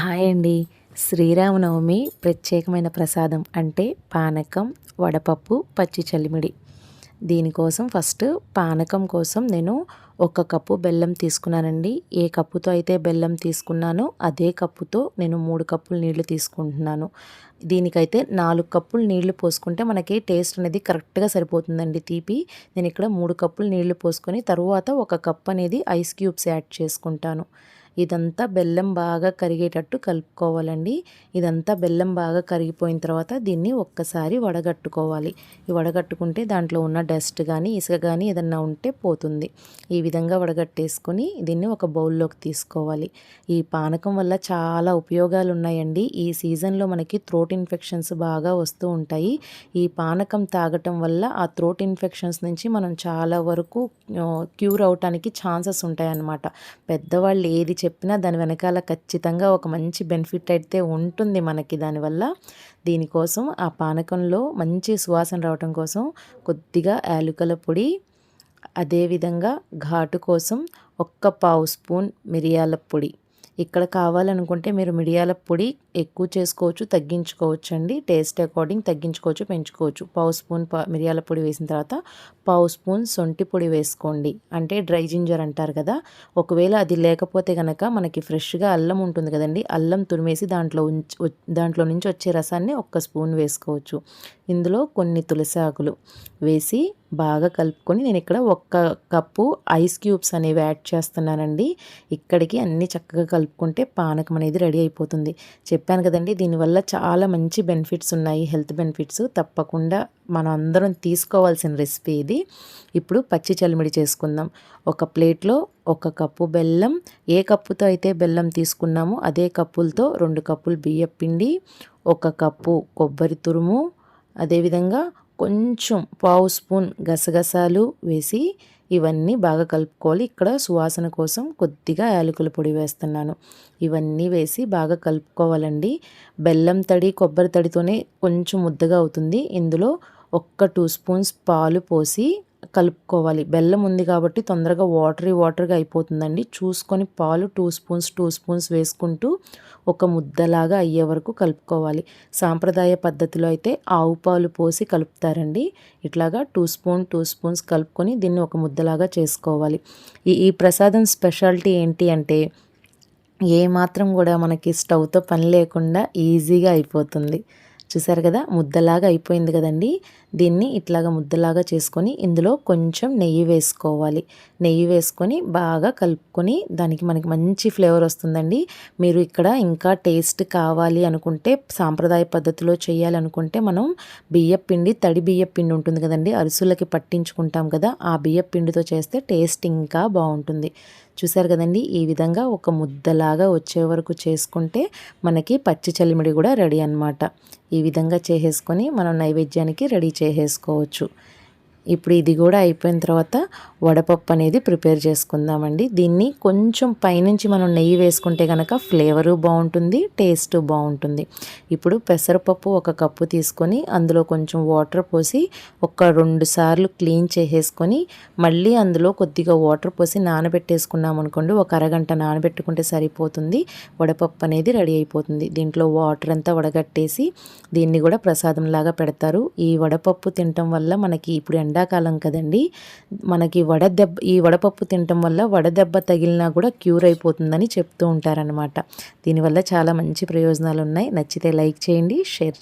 Hi అండి. శ్రీరామనవమి ప్రత్యేకమైన ప్రసాదం అంటే పానకం వడపప్పు పచ్చి చలిమిడి. దీనికోసం ఫస్ట్ పానకం కోసం నేను ఒక కప్పు బెల్లం తీసుకున్నానండి. ఏ కప్పుతో అయితే బెల్లం తీసుకున్నానో అదే కప్పుతో నేను మూడు కప్పులు నీళ్ళు తీసుకుంటున్నాను. దీనికైతే నాలుగు కప్పులు నీళ్ళు పోసుకుంటే మనకి టేస్ట్ అనేది కరెక్ట్గా సరిపోతుందండి తీపి. నేను ఇక్కడ మూడు కప్పులు నీళ్ళు పోసుకొని తరువాత ఒక కప్ అనేది ఐస్ క్యూబ్స్ యాడ్ చేసుకుంటాను. ఇదంతా బెల్లం బాగా కరిగేటట్టు కలుపుకోవాలండి. ఇదంతా బెల్లం బాగా కరిగిపోయిన తర్వాత దీన్ని ఒక్కసారి వడగట్టుకోవాలి. ఈ వడగట్టుకుంటే దాంట్లో ఉన్న డస్ట్ కానీ ఇసుక కానీ ఏదన్నా ఉంటే పోతుంది. ఈ విధంగా వడగట్టేసుకొని దీన్ని ఒక బౌల్లోకి తీసుకోవాలి. ఈ పానకం వల్ల చాలా ఉపయోగాలు ఉన్నాయండి ఈ సీజన్లో మనకి థ్రోట్ ఇన్ఫెక్షన్స్ బాగా వస్తూ ఉంటాయి. ఈ పానకం తాగటం వల్ల ఆ థ్రోట్ ఇన్ఫెక్షన్స్ నుంచి మనం చాలా వరకు క్యూర్ అవటానికి ఛాన్సెస్ ఉంటాయన్నమాట. పెద్దవాళ్ళు ఏది చెప్పినా దాని వెనకాల ఖచ్చితంగా ఒక మంచి బెనిఫిట్ అయితే ఉంటుంది మనకి దానివల్ల. దీనికోసం ఆ పానకంలో మంచి సువాసన రావటం కోసం కొద్దిగా యాలుకల పొడి అదేవిధంగా ఘాటు కోసం ఒక్క పావు స్పూన్ మిరియాల పొడి. ఇక్కడ కావాలనుకుంటే మీరు మిరియాల పొడి ఎక్కువ చేసుకోవచ్చు తగ్గించుకోవచ్చు అండి టేస్ట్ అకార్డింగ్ తగ్గించుకోవచ్చు పెంచుకోవచ్చు. పావు స్పూన్ మిరియాల పొడి వేసిన తర్వాత పావు స్పూన్ సొంటి పొడి వేసుకోండి. అంటే డ్రై జింజర్ అంటారు కదా ఒకవేళ అది లేకపోతే కనుక మనకి ఫ్రెష్గా అల్లం ఉంటుంది కదండి అల్లం తురిమేసి దాంట్లో ఉంచి దాంట్లో నుంచి వచ్చే రసాన్ని ఒక్క స్పూన్ వేసుకోవచ్చు. ఇందులో కొన్ని తులసి ఆకులు వేసి బాగా కలుపుకొని నేను ఇక్కడ ఒక్క కప్పు ఐస్ క్యూబ్స్ అనేవి యాడ్ చేస్తున్నానండి. ఇక్కడికి అన్నీ చక్కగా కలుపుకుంటే పానకం అనేది రెడీ అయిపోతుంది. చెప్పాను కదండి దీనివల్ల చాలా మంచి బెనిఫిట్స్ ఉన్నాయి. హెల్త్ బెనిఫిట్స్ తప్పకుండా మనం అందరం తీసుకోవాల్సిన రెసిపీ ఇది. ఇప్పుడు పచ్చి చలిమిడి చేసుకుందాం. ఒక ప్లేట్లో ఒక కప్పు బెల్లం ఏ కప్పుతో అయితే బెల్లం తీసుకున్నామో అదే కప్పులతో రెండు కప్పులు బియ్యపిండి ఒక కప్పు కొబ్బరి తురుము అదేవిధంగా కొంచెం పావు స్పూన్ గసగసాలు వేసి ఇవన్నీ బాగా కలుపుకోవాలి. ఇక్కడ సువాసన కోసం కొద్దిగా యాలకుల పొడి వేస్తున్నాను. ఇవన్నీ వేసి బాగా కలుపుకోవాలండి. బెల్లం తడి కొబ్బరి తడితోనే కొంచెం ముద్దగా అవుతుంది. ఇందులో ఒక్క టూ స్పూన్స్ పాలు పోసి కలుపుకోవాలి. బెల్లం ఉంది కాబట్టి తొందరగా వాటరీ వాటర్గా అయిపోతుందండి. చూసుకొని పాలు టూ స్పూన్స్ టూ స్పూన్స్ వేసుకుంటూ ఒక ముద్దలాగా అయ్యే వరకు కలుపుకోవాలి. సాంప్రదాయ పద్ధతిలో అయితే ఆవు పాలు పోసి కలుపుతారండి. ఇట్లాగా టూ స్పూన్ టూ స్పూన్స్ కలుపుకొని దీన్ని ఒక ముద్దలాగా చేసుకోవాలి. ఈ ఈ ప్రసాదం స్పెషాలిటీ ఏంటి అంటే ఏ మాత్రం కూడా మనకి స్టవ్తో పని లేకుండా ఈజీగా అయిపోతుంది. చూసారు కదా? ముద్దలాగా అయిపోయింది కదండి. దీన్ని ఇట్లాగా ముద్దలాగా చేసుకొని ఇందులో కొంచెం నెయ్యి వేసుకోవాలి. నెయ్యి వేసుకొని బాగా కలుపుకొని దానికి మనకి మంచి ఫ్లేవర్ వస్తుందండి. మీరు ఇక్కడ ఇంకా టేస్ట్ కావాలి అనుకుంటే సాంప్రదాయ పద్ధతిలో చేయాలనుకుంటే మనం బియ్య పిండి తడి బియ్య పిండి ఉంటుంది కదండి అరుసులకి పట్టించుకుంటాం కదా ఆ బియ్య పిండితో చేస్తే టేస్ట్ ఇంకా బాగుంటుంది. చూసారు కదండి ఈ విధంగా ఒక ముద్దలాగా వచ్చే వరకు చేసుకుంటే మనకి పచ్చి చలిమిడి కూడా రెడీ అనమాట ఈ విధంగా చేసేసుకొని మనం నైవేద్యానికి రెడీ చేసేసుకోవచ్చు. ఇప్పుడు ఇది కూడా అయిపోయిన తర్వాత వడపప్పు అనేది ప్రిపేర్ చేసుకుందామండి. దీన్ని కొంచెం పైనుంచి మనం నెయ్యి వేసుకుంటే కనుక ఫ్లేవరు బాగుంటుంది టేస్ట్ బాగుంటుంది. ఇప్పుడు పెసరపప్పు ఒక కప్పు తీసుకొని అందులో కొంచెం వాటర్ పోసి ఒక రెండు సార్లు క్లీన్ చేసేసుకొని మళ్ళీ అందులో కొద్దిగా వాటర్ పోసి నానబెట్టేసుకున్నాం అనుకోండి ఒక అరగంట నానబెట్టుకుంటే సరిపోతుంది. వడపప్పు అనేది రెడీ అయిపోతుంది. దీంట్లో వాటర్ అంతా వడగట్టేసి దీన్ని కూడా ప్రసాదంలాగా పెడతారు. ఈ వడపప్పు తినటం వల్ల మనకి ఇప్పుడు ఎండాకాలం కదండి మనకి వడదెబ్బ ఈ వడపప్పు తినటం వల్ల వడదెబ్బ తగిలినా కూడా క్యూర్ అయిపోతుందని చెప్తూ ఉంటారనమాట దీనివల్ల చాలా మంచి ప్రయోజనాలు ఉన్నాయి నచ్చితే లైక్ చేయండి షేర్ చేయండి